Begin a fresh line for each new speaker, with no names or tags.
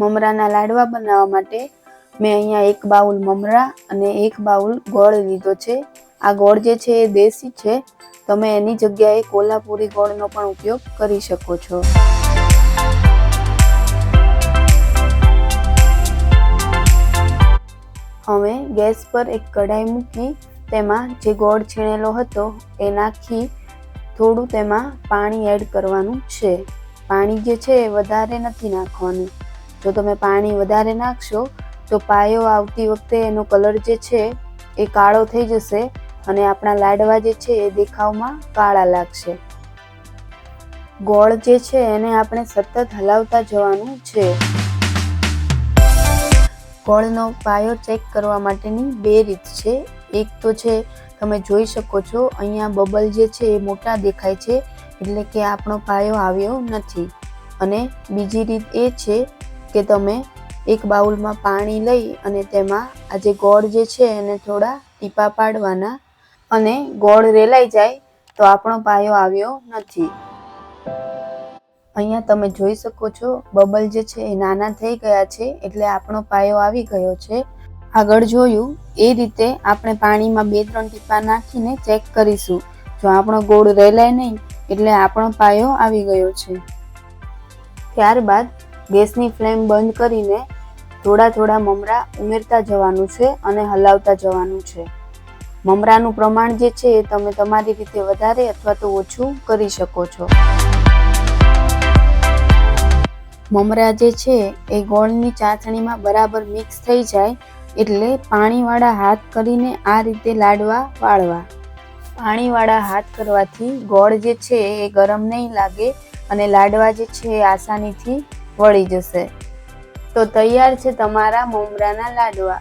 મમરાના લાડવા બનાવવા માટે મેં અહીંયા એક બાઉલ મમરા અને એક બાઉલ ગોળ લીધો છે. આ ગોળ જે છે એ દેશી છે. તમે એની જગ્યાએ કોલ્હાપુરી ગોળનો પણ ઉપયોગ કરી શકો છો. હવે ગેસ પર એક કઢાઈ મૂકી તેમાં જે ગોળ છીણેલો હતો એ નાખી થોડું તેમાં પાણી એડ કરવાનું છે. પાણી જે છે એ વધારે નથી નાખવાનું. જો તમે પાણી વધારે નાખશો તો પાયો આવતી વખતે એનો કલર જે છે એ કાળો થઈ જશે અને આપણા લાડવા જે છે એ દેખાવમાં કાળા લાગશે. ગોળ જે છે એને આપણે સતત હલાવતા જવાનું છે. ગોળનો પાયો ચેક કરવા માટેની બે રીત છે. એક તો છે, તમે જોઈ શકો છો, અહીંયા બબલ જે છે એ મોટા દેખાય છે, એટલે કે આપણો પાયો આવ્યો નથી. અને બીજી રીત એ છે કે તમે એક બાઉલમાં પાણી લઈ અને તેમાં આ જે ગોળ જે છે એને થોડા ટીપા પાડવાના અને ગોળ રેલાઈ જાય તો આપણો પાયો આવ્યો નથી. અહીંયા તમે જોઈ શકો છો, બબલ જે છે એ નાના થઈ ગયા છે એટલે આપણો પાયો આવી ગયો છે. આગળ જોયું, એ રીતે આપણે પાણીમાં બે ત્રણ ટીપા નાખીને ચેક કરીશું. જો આપણો ગોળ રેલાય નહીં, એટલે આપણો પાયો આવી ગયો છે. ત્યારબાદ ગેસની ફ્લેમ બંધ કરીને થોડા થોડા મમરા ઉમેરતા જવાનું છે અને હલાવતા જવાનું છે. મમરાનું પ્રમાણ જે છે એ તમે તમારી રીતે વધારે અથવા તો ઓછું કરી શકો છો. મમરા જે છે એ ગોળની ચાસણીમાં બરાબર મિક્સ થઈ જાય એટલે પાણીવાળા હાથ કરીને આ રીતે લાડવા વાળવા. પાણીવાળા હાથ કરવાથી ગોળ જે છે એ ગરમ નહીં લાગે અને લાડવા જે છે એ આસાનીથી વળી જશે. તો તૈયાર છે તમારા મમરાના લાડવા.